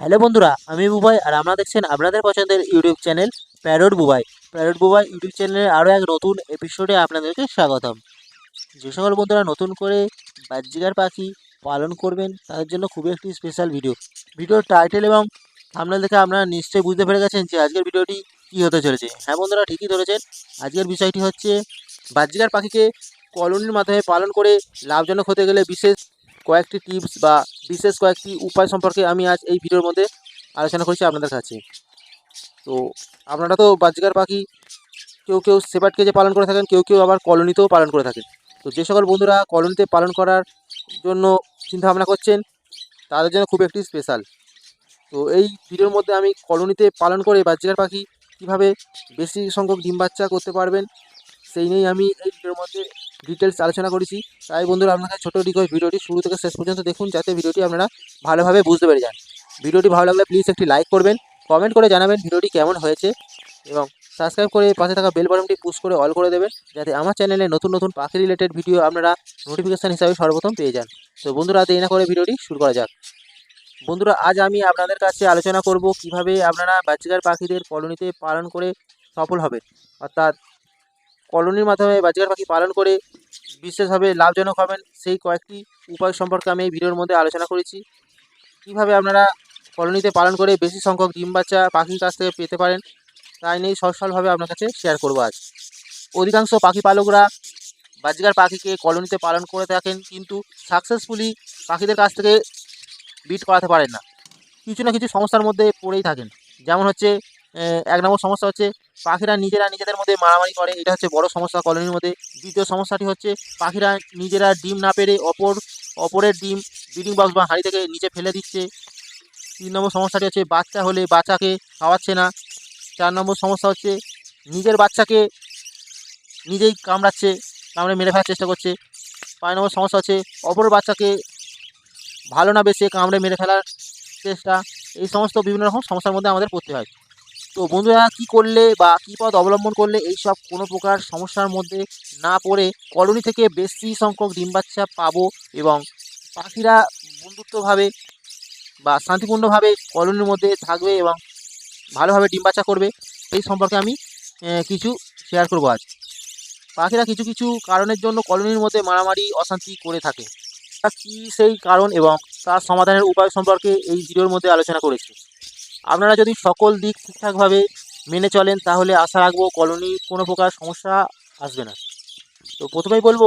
Hello বন্ধুরা, আমি বুবাই আর আপনারা দেখছেন আপনাদের পছন্দের YouTube channel Parod Bubai. Parod Bubai YouTube চ্যানেলের আরও এক নতুন এপিসোডে আপনাদেরকে স্বাগতম। যে সকল বন্ধুরা নতুন করে বাহ্যিকার পাখি পালন করবেন, তাদের জন্য খুবই একটি স্পেশাল ভিডিও ভিডিওর টাইটেল এবং থামনেল দেখে আপনারা নিশ্চয়ই বুঝতে পেরে গেছেন যে আজকের ভিডিওটি কী হতে চলেছে। হ্যাঁ বন্ধুরা, ঠিকই ধরেছেন। আজকের বিষয়টি হচ্ছে বাহ্যিকার পাখিকে কলোনির মাধ্যমে পালন করে লাভজনক হতে গেলে বিশেষ কয়েকটি টিপস বা বিশেষ কয়েকটি উপায় সম্পর্কে আমি আজ এই ভিডিওর মধ্যে আলোচনা করছি আপনাদের কাছে। তো আপনারা তো বাজগার পাখি, কেউ কেউ সেপাট কেজে পালন করে থাকেন, কেউ কেউ আবার কলোনিতেও পালন করে থাকেন। তো যে সকল বন্ধুরা কলোনিতে পালন করার জন্য চিন্তা ভাবনা করছেন, তাদের জন্য খুব একটি স্পেশাল তো এই ভিডিওর মধ্যে আমি কলোনিতে পালন করে বাজগার পাখি কীভাবে বেশি সংখ্যক ডিম বাচ্চা করতে পারবেন, সেই নিয়েই আমি এই ভিডিওর মধ্যে ডিটেলস আলোচনা করেছি। তাই বন্ধুরা, আপনাদের ছোটো রিকোয়েস্ট ভিডিওটি শুরু থেকে শেষ পর্যন্ত দেখুন, যাতে ভিডিওটি আপনারা ভালোভাবে বুঝতে পেরে যান। ভিডিওটি ভালো লাগলে প্লিজ একটি লাইক করবেন কমেন্ট করে জানাবেন ভিডিওটি কেমন হয়েছে এবং সাবস্ক্রাইব করে পাশে থাকা বেল বাটনটি পুশ করে অল করে দেবেন, যাতে আমার চ্যানেলে নতুন নতুন পাখি রিলেটেড ভিডিও আপনারা নোটিফিকেশান হিসাবে সর্বপ্রথম পেয়ে যান। তো বন্ধুরা, দেরি না করে ভিডিওটি শুরু করা যাক। বন্ধুরা, আজ আমি আপনাদের কাছে আলোচনা করব কীভাবে আপনারা বাচ্চাকার পাখিদের কলোনিতে পালন করে সফল হবেন। অর্থাৎ কলোনির মাধ্যমে বাজিকার পাখি পালন করে বিশেষভাবে লাভজনক হবেন, সেই কয়েকটি উপায় সম্পর্কে আমি এই ভিডিওর মধ্যে আলোচনা করেছি। কীভাবে আপনারা কলোনিতে পালন করে বেশি সংখ্যক ডিম বাচ্চা পাখির কাছ থেকে পেতে পারেন তাই নিয়েই সরসলভাবে আপনার কাছে শেয়ার করব আজ। অধিকাংশ পাখি পালকরা বাজিকার পাখিকে কলোনিতে পালন করে থাকেন, কিন্তু সাকসেসফুলি পাখিদের কাছ থেকে বিট করাতে পারেন না। কিছু না কিছু সমস্যার মধ্যে পড়েই থাকেন। যেমন হচ্ছে এক নম্বর সমস্যা হচ্ছে পাখিরা নিজেরা নিজেদের মধ্যে মারামারি করে। এটা হচ্ছে বড় সমস্যা কলোনির মধ্যে। দ্বিতীয় সমস্যাটি হচ্ছে পাখিরা নিজেরা ডিম না পেরে অপর, অপরের ডিম ব্রিডিং বক্স বা হাঁড়ি থেকে নিচে ফেলে দিচ্ছে। তিন নম্বর সমস্যাটি হচ্ছে বাচ্চা হলে বাচ্চাকে খাওয়াচ্ছে না। চার নম্বর সমস্যা হচ্ছে নিজের বাচ্চাকে নিজেই কামড়াচ্ছে, কামড়ে মেরে ফেলার চেষ্টা করছে। পাঁচ নম্বর সমস্যা হচ্ছে অপর বাচ্চাকে ভালো না বেশে কামড়ে মেরে ফেলার চেষ্টা। এই সমস্ত বিভিন্ন রকম সমস্যার মধ্যে আমাদের পড়তে হয়। তো বন্ধুরা কী করলে বা কী পথ অবলম্বন করলে এই সব কোনো প্রকার সমস্যার মধ্যে না পড়ে কলোনি থেকে বেশি সংখ্যক ডিম বাচ্চা পাবো এবং পাখিরা বন্ধুত্বভাবে বা শান্তিপূর্ণভাবে কলোনির মধ্যে থাকবে এবং ভালোভাবে ডিম বাচ্চা করবে, এই সম্পর্কে আমি কিছু শেয়ার করব আজ। পাখিরা কিছু কিছু কারণের জন্য কলোনির মধ্যে মারামারি, অশান্তি করে থাকে। তা কী সেই কারণ এবং তার সমাধানের উপায় সম্পর্কে এই ভিডিওর মধ্যে আলোচনা করেছি। আপনারা যদি সকল দিক ঠিকঠাকভাবে মেনে চলেন, তাহলে আশা রাখব কলোনি কোনো প্রকার সমস্যা আসবে না। তো প্রথমেই বলব,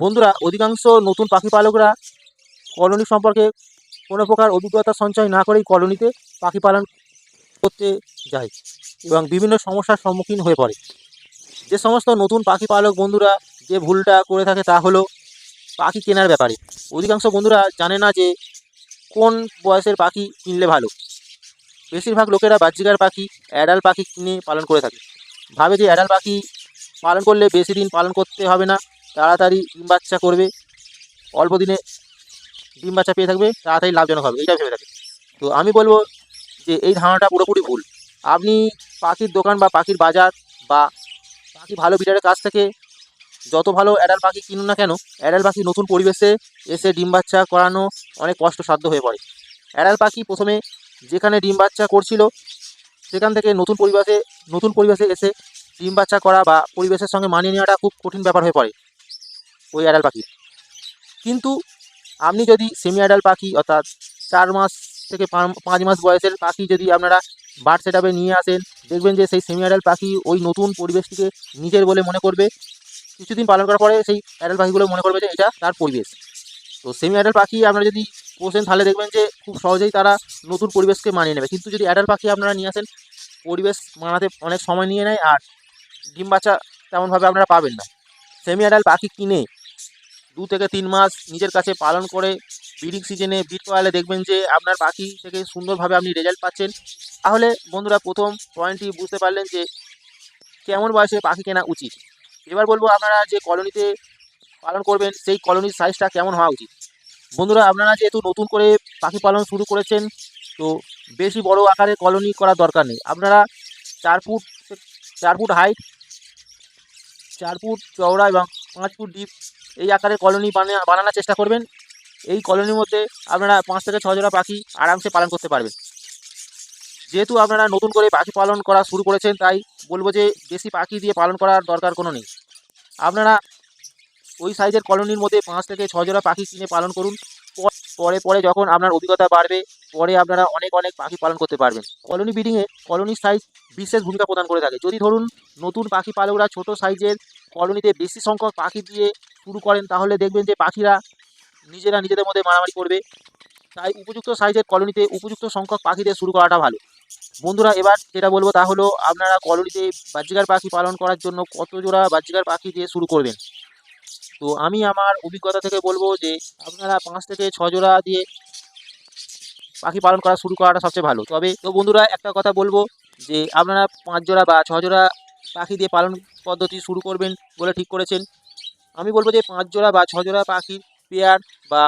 বন্ধুরা, অধিকাংশ নতুন পাখি পালকরা কলোনি সম্পর্কে কোনো প্রকার অভিজ্ঞতা সঞ্চয় না করেই কলোনিতে পাখি পালন করতে যায় এবং বিভিন্ন সমস্যার সম্মুখীন হয়ে পড়ে। যে সমস্ত নতুন পাখি পালক বন্ধুরা যে ভুলটা করে থাকে তা হলো পাখি কেনার ব্যাপারে। অধিকাংশ বন্ধুরা জানে না যে কোন বয়সের পাখি কিনলে ভালো। বেশিরভাগ লোকেরা বাহ্যিকার পাখি অ্যাডাল পাখি কিনে পালন করে থাকে। ভাবে যে অ্যাডাল পাখি পালন করলে বেশি দিন পালন করতে হবে না, তাড়াতাড়ি ডিম বাচ্চা করবে। অল্প দিনে ডিম বাচ্চা পেয়ে থাকবে, তাড়াতাড়ি লাভজনক হবে এইটা ভেবে থাকে। তো আমি বলব যে এই ধারণাটা পুরোপুরি ভুল। আপনি পাখির দোকান বা পাখির বাজার বা পাখি ভালো বিটারের কাছ থেকে যত ভালো অ্যাডাল পাখি কিনুন না কেন অ্যাডাল পাখি নতুন পরিবেশে এসে ডিম বাচ্চা করানো অনেক কষ্টসাধ্য হয়ে পড়ে। অ্যাডাল পাখি প্রথমে যেখানে ডিম বাচ্চা করছিল, সেখান থেকে নতুন পরিবেশে নতুন পরিবেশে এসে ডিম বাচ্চা করা বা পরিবেশের সঙ্গে মানিয়ে নেওয়াটা খুব কঠিন ব্যাপার হয়ে পড়ে ওই অ্যাডাল পাখির। কিন্তু আপনি যদি সেমি অ্যাডাল পাখি অর্থাৎ চার মাস থেকে পাঁচ মাস বয়সের পাখি যদি আপনারা বার্ড সেট নিয়ে আসেন, দেখবেন যে সেই সেমি অ্যাডাল পাখি ওই নতুন পরিবেশটিকে নিজের বলে মনে করবে। কিছুদিন পালন করার পরে সেই অ্যাডাল পাখিগুলো মনে করবে যে এটা তার পরিবেশ। তো সেমি অ্যাডাল পাখি আপনারা যদি পোষেন, তাহলে দেখবেন যে খুব সহজেই তারা নতুন পরিবেশকে মানিয়ে নেবে। কিন্তু যদি অ্যাডাল পাখি আপনারা নিয়ে আসেন, পরিবেশ মানাতে অনেক সময় নিয়ে নেয় আর ডিম বাচ্চা তেমনভাবে আপনারা পাবেন না। সেমি অ্যাডাল পাখি কিনে দু থেকে তিন মাস নিজের কাছে পালন করে ব্রিডিং সিজনে ব্রিড করালে দেখবেন যে আপনার পাখি থেকে সুন্দরভাবে আপনি রেজাল্ট পাচ্ছেন। তাহলে বন্ধুরা, প্রথম পয়েন্টটি বুঝতে পারলেন যে কেমন বয়সে পাখি কেনা উচিত। এবার বলব, আপনারা যে কলোনিতে পালন করবেন, সেই কলোনির সাইজটা কেমন হওয়া উচিত? বন্ধুরা, আপনারা যেহেতু নতুন করে পাখি পালন শুরু করেছেন, তো বেশি বড় আকারে কলোনি করার দরকার নেই। আপনারা চার ফুট চার ফুট হাইট চার ফুট চওড়া এবং পাঁচ ফুট ডিপ এই আকারে কলোনি বানা, বানানোর চেষ্টা করবেন। এই কলোনির মধ্যে আপনারা পাঁচ থেকে ছ জোড়া পাখি আরামসে পালন করতে পারবেন। যেহেতু আপনারা নতুন করে পাখি পালন করা শুরু করেছেন, তাই বলব যে বেশি পাখি দিয়ে পালন করার দরকার কোনো নেই। আপনারা ওই সাইজের কলোনির মধ্যে পাঁচ থেকে জোড়া পাখি কিনে পালন করুন। পরে পরে যখন আপনার অভিজ্ঞতা বাড়বে, পরে আপনারা অনেক অনেক পাখি পালন করতে পারবেন। কলোনি ব্রিডিংয়ে কলোনির সাইজ বিশেষ ভূমিকা প্রদান করে থাকে। যদি ধরুন, নতুন পাখি পালকরা ছোট সাইজের কলোনিতে বেশি সংখ্যক পাখি দিয়ে শুরু করেন, তাহলে দেখবেন যে পাখিরা নিজেরা নিজেদের মধ্যে মারামারি করবে। তাই উপযুক্ত সাইজের কলোনিতে উপযুক্ত সংখ্যক পাখি দিয়ে শুরু করাটা ভালো। বন্ধুরা, এবার যেটা বলব তা হলো, আপনারা কলোনিতে বাহ্যিকার পাখি পালন করার জন্য কত জোড়া বাহ্যিকার পাখি দিয়ে শুরু করবেন? তো আমি আমার অভিজ্ঞতা থেকে বলব যে আপনারা পাঁচ থেকে ছ জোড়া দিয়ে পাখি পালন করা শুরু করাটা সবচেয়ে ভালো। তবে তো বন্ধুরা একটা কথা বলব যে আপনারা পাঁচ জোড়া বা ছ জোড়া পাখি দিয়ে পালন পদ্ধতি শুরু করবেন বলে ঠিক করেছেন। আমি বলব যে পাঁচ জোড়া বা ছ জোড়া পাখির পেয়ার বা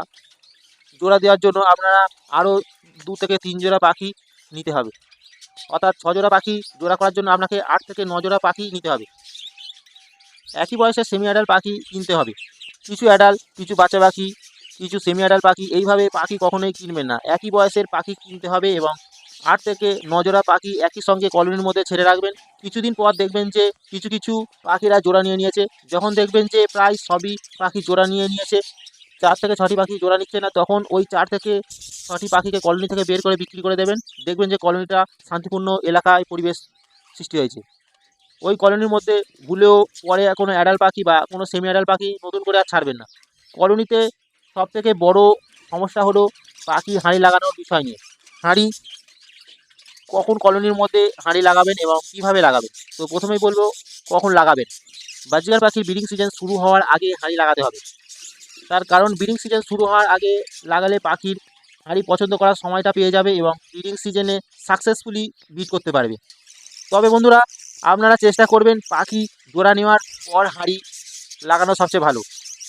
জোড়া দেওয়ার জন্য আপনারা আরও দু থেকে তিন জোড়া পাখি নিতে হবে। অর্থাৎ ছ জোড়া পাখি জোড়া করার জন্য আপনাকে আট থেকে ন জোড়া পাখি নিতে হবে। একই বয়সের সেমি অ্যাডাল পাখি কিনতে হবে। কিছু অ্যাডাল কিছু বাচ্চা পাখি, কিছু সেমি অ্যাডাল পাখি এইভাবে পাখি কখনোই কিনবেন না। একই বয়সের পাখি কিনতে হবে এবং আট থেকে নজোড়া পাখি একই সঙ্গে কলোনির মধ্যে ছেড়ে রাখবেন। কিছুদিন পর দেখবেন যে কিছু কিছু পাখিরা জোড়া নিয়ে নিয়েছে। যখন দেখবেন যে প্রায় সবই পাখি জোড়া নিয়ে নিয়েছে, চার থেকে ছটি পাখি জোড়া নিচ্ছে না, তখন ওই চার থেকে ছটি পাখিকে কলোনি থেকে বের করে বিক্রি করে দেবেন। দেখবেন যে কলোনিটা শান্তিপূর্ণ এলাকায় পরিবেশ সৃষ্টি হয়েছে। ওই কলোনির মধ্যে ভুলেও পরে কোনো অ্যাডাল পাখি বা কোনো সেমি অ্যাডাল পাখি নতুন করে আর ছাড়বেন না। কলোনিতে সব থেকে বড় সমস্যা হলো পাখি হাঁড়ি লাগানোর বিষয় নিয়ে। হাঁড়ি কখন কলোনির মধ্যে হাঁড়ি লাগাবেন এবং কীভাবে লাগাবেন? তো প্রথমেই বলব, কখন লাগাবেন? বাজিকার পাখির ব্রিডিং সিজন শুরু হওয়ার আগে হাঁড়ি লাগাতে হবে। তার কারণ ব্রিডিং সিজন শুরু হওয়ার আগে লাগালে পাখির হাঁড়ি পছন্দ করার সময়টা পেয়ে যাবে এবং ব্রিডিং সিজনে সাকসেসফুলি ব্রিড করতে পারবে। তবে বন্ধুরা আপনারা চেষ্টা করবেন পাখি জোড়া নেওয়ার পর হাঁড়ি লাগানো সবচেয়ে ভালো।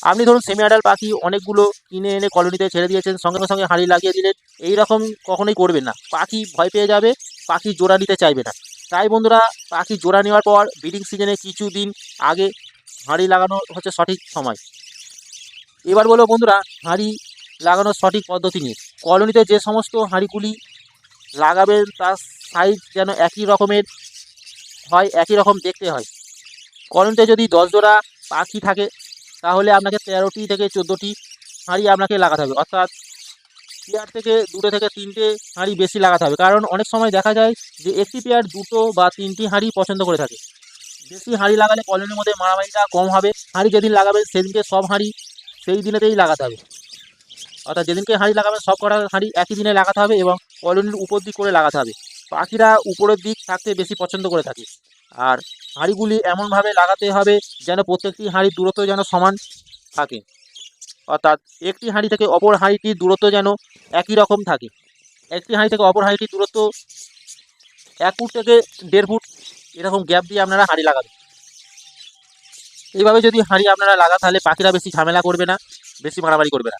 আপনি ধরুন সেমি অ্যাডাল পাখি অনেকগুলো কিনে এনে কলোনিতে ছেড়ে দিয়েছেন, সঙ্গে সঙ্গে হাঁড়ি লাগিয়ে দিলেন এই রকম কখনোই করবেন না। পাখি ভয় পেয়ে যাবে, পাখি জোড়া নিতে চাইবে না। তাই বন্ধুরা, পাখি জোড়া নেওয়ার পর ব্রিডিং সিজনে কিছু দিন আগে হাঁড়ি লাগানো হচ্ছে সঠিক সময়। এবার বলো বন্ধুরা, হাঁড়ি লাগানোর সঠিক পদ্ধতি নিয়ে। কলোনিতে যে সমস্ত হাঁড়িগুলি লাগাবেন, তার সাইজ যেন একই রকমের হয়, একই রকম দেখতে হয়। কলোনিতে যদি দশ জোড়া পাখি থাকে, তাহলে আপনাকে তেরোটি থেকে চোদ্দোটি হাঁড়ি আপনাকে লাগাতে হবে। অর্থাৎ পেয়ার থেকে দুটো থেকে তিনটে হাঁড়ি বেশি লাগাতে হবে। কারণ অনেক সময় দেখা যায় যে একটি পেয়ার দুটো বা তিনটি হাঁড়ি পছন্দ করে থাকে। বেশি হাঁড়ি লাগালে কলোনির মধ্যে মারামারিটা কম হবে। হাঁড়ি যেদিন লাগাবেন, সেদিনকে সব হাঁড়ি সেই দিনেতেই লাগাতে হবে। অর্থাৎ যেদিনকে হাঁড়ি লাগাবেন, সব কটা হাঁড়ি একই দিনে লাগাতে হবে এবং কলোনির উপর দিক করে লাগাতে হবে। পাখিরা উপরের দিক থাকতে বেশি পছন্দ করে থাকে। আর হাঁড়িগুলি এমনভাবে লাগাতে হবে যেন প্রত্যেকটি হাঁড়ির দূরত্ব যেন সমান থাকে। অর্থাৎ একটি হাঁড়ি থেকে অপর হাঁড়িটির দূরত্ব যেন একই রকম থাকে। একটি হাঁড়ি থেকে অপর হাঁড়িটির দূরত্ব এক ফুট থেকে দেড় ফুট এরকম গ্যাপ দিয়ে আপনারা হাঁড়ি লাগাবেন। এইভাবে যদি হাঁড়ি আপনারা লাগা তাহলে পাখিরা বেশি ঝামেলা করবে না, বেশি মারামারি করবে না।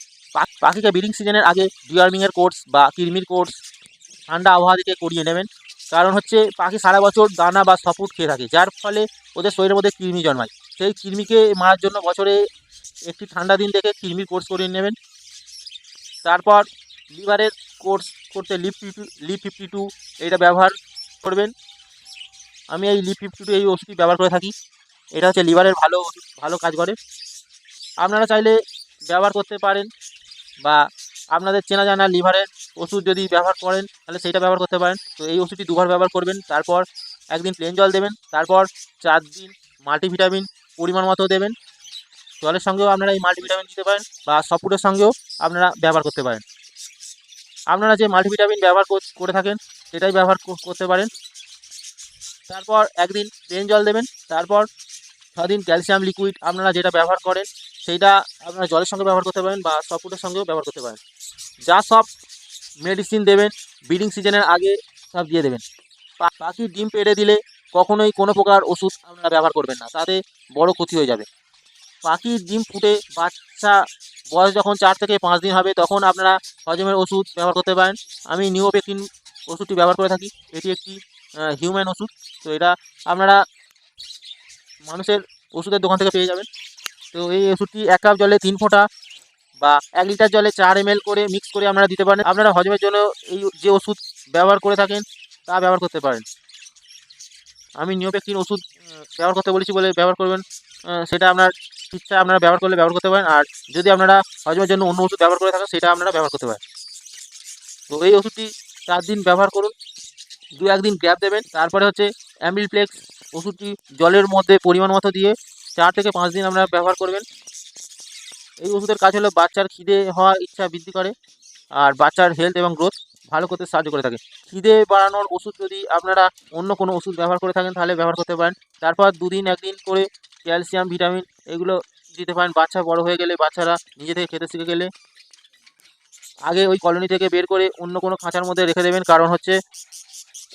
পাখিকে ব্রিডিং সিজনের আগে ডিওয়ার্মিংয়ের কোর্স বা কৃমির কোর্স ঠান্ডা আবহাওয়া থেকে করিয়ে নেবেন। কারণ হচ্ছে পাখি সারা বছর দানা বা সপুট খেয়ে থাকে, যার ফলে ওদের শরীরের মধ্যে কৃমি জন্মায়। সেই কৃমিকে মারার জন্য বছরে একটি ঠান্ডা দিন দেখে কৃমির কোর্স করিয়ে নেবেন। তারপর লিভারের কোর্স করতে Liv fifty Liv fifty two এইটা ব্যবহার করবেন। আমি এই লিপ ফিফটি টু এই ওষুধটি ব্যবহার করে থাকি। এটা হচ্ছে লিভারের ভালো ভালো কাজ করে। আপনারা চাইলে ব্যবহার করতে পারেন বা আপনাদের চেনা জানা লিভারের ওষুধ যদি ব্যবহার করেন, তাহলে সেইটা ব্যবহার করতে পারেন। তো এই ওষুধটি দুবার ব্যবহার করবেন, তারপর একদিন প্লেন জল দেবেন, তারপর চার দিন মাল্টিভিটামিন পরিমাণ মতো দেবেন। জলের সঙ্গেও আপনারা এই মাল্টিভিটামিন দিতে পারেন বা সপুটের সঙ্গেও আপনারা ব্যবহার করতে পারেন। আপনারা যে মাল্টিভিটামিন ব্যবহার কর- থাকেন, সেটাই ব্যবহার কর- করতে পারেন। তারপর একদিন প্লেন জল দেবেন, তারপর ছদিন ক্যালসিয়াম লিকুইড আপনারা যেটা ব্যবহার করেন, সেইটা আপনারা জলের সঙ্গে ব্যবহার করতে পারেন বা সপুটের সঙ্গেও ব্যবহার করতে পারেন। যা সব মেডিসিন দেবেন ব্রিডিং সিজনের আগে সব দিয়ে দেবেন। পা- পাখির ডিম পেড়ে দিলে কখনোই কোনো প্রকার ওষুধ আপনারা ব্যবহার করবেন না, তাতে বড় ক্ষতি হয়ে যাবে। পাখির ডিম ফুটে বাচ্চা বয়স যখন চার থেকে পাঁচ দিন হবে, তখন আপনারা হজমের ওষুধ ব্যবহার করতে পারেন। আমি নিওপেকিন ওষুধটি ব্যবহার করে থাকি, এটি একটি হিউম্যান ওষুধ। তো এটা আপনারা মানুষের ওষুধের দোকান থেকে পেয়ে যাবেন। তো এই ওষুধটি এক কাপ জলে তিন ফোঁটা বা এক লিটার জলে চার এম করে মিক্স করে আপনারা দিতে পারেন। আপনারা হজমের জন্য এই যে ওষুধ ব্যবহার করে থাকেন, তা ব্যবহার করতে পারেন। আমি নিওপেক্টিন ওষুধ ব্যবহার করতে বলেছি বলে ব্যবহার করবেন সেটা আপনার ইচ্ছা আপনারা ব্যবহার করলে ব্যবহার করতে পারেন। আর যদি আপনারা হজমের জন্য অন্য ওষুধ ব্যবহার করে থাকেন, সেটা আপনারা ব্যবহার করতে পারেন। তো এই ওষুধটি চার দিন ব্যবহার করুন দু একদিন গ্যাপ দেবেন। তারপরে হচ্ছে অ্যামিলপ্লেক্স ওষুধটি জলের মধ্যে পরিমাণ মতো দিয়ে চার থেকে পাঁচ দিন আপনারা ব্যবহার করবেন। এই ওষুধের কাজ হলো বাচ্চার খিদে হওয়ার ইচ্ছা বৃদ্ধি করে আর বাচ্চার হেলথ এবং গ্রোথ ভালো করতে সাহায্য করে থাকে। খিদে বাড়ানোর ওষুধ যদি আপনারা অন্য কোনো ওষুধ ব্যবহার করে থাকেন তাহলে ব্যবহার করতে পারেন। তারপর দুদিন একদিন করে ক্যালসিয়াম, ভিটামিন এগুলো দিতে পারেন। বাচ্চা বড় হয়ে গেলে বাচ্চারা নিজে থেকে খেতে শিখে গেলে। আগে ওই কলোনি থেকে বের করে অন্য কোনো খাঁচার মধ্যে রেখে দেবেন। কারণ হচ্ছে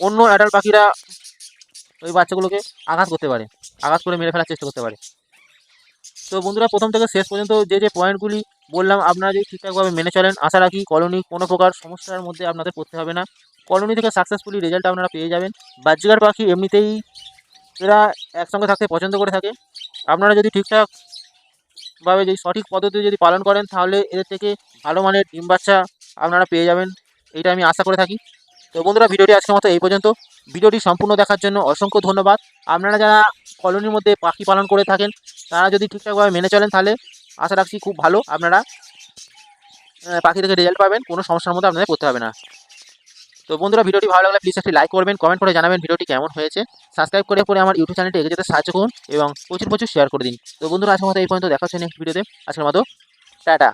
অন্য অ্যাডাল্ট পাখিরা ওই বাচ্চাগুলোকে আঘাত করতে পারে, আঘাত করে মেরে ফেলার চেষ্টা করতে পারে। তো বন্ধুরা, প্রথম থেকে শেষ পর্যন্ত যে যে পয়েন্টগুলি বললাম, আপনারা যদি ঠিকঠাকভাবে মেনে চলেন, আশা রাখি কলোনি কোনো প্রকার সমস্যার মধ্যে আপনাদের পড়তে হবে না। কলোনি থেকে সাকসেসফুলি রেজাল্ট আপনারা পেয়ে যাবেন। বাহ্যিকার পাখি এমনিতেই এরা একসঙ্গে থাকতে পছন্দ করে থাকে। আপনারা যদি ঠিকঠাকভাবে যদি সঠিক পদ্ধতি যদি পালন করেন, তাহলে এদের থেকে ভালো মানের ডিম বাচ্চা আপনারা পেয়ে যাবেন। এইটা আমি আশা করে থাকি। তো বন্ধুরা, ভিডিওটি আজকের মতো এই পর্যন্ত। ভিডিওটি সম্পূর্ণ দেখার জন্য অসংখ্য ধন্যবাদ। আপনারা যারা কলোনির মধ্যে পাখি পালন করে থাকেন, তারা যদি ঠিকঠাকভাবে মেনে চলেন তাহলে আশা রাখছি খুব ভালো। আপনারা পাখি থেকে রেজাল্ট পাবেন, কোনো সমস্যার মধ্যে আপনাদের করতে হবে না। তো বন্ধুরা, ভিডিওটি ভালো লাগলে প্লিজ একটি লাইক করবেন কমেন্ট করে জানাবেন ভিডিওটি কেমন হয়েছে। সাবস্ক্রাইব করে পরে আমার ইউটিউব চ্যানেলটি এগিয়ে যেতে সাহায্য করুন এবং প্রচুর প্রচুর শেয়ার করে দিন। তো বন্ধুরা, আজকের মতো এই পর্যন্ত দেখা হচ্ছে নেক্সট ভিডিওতে আজকের মতো, টাটা।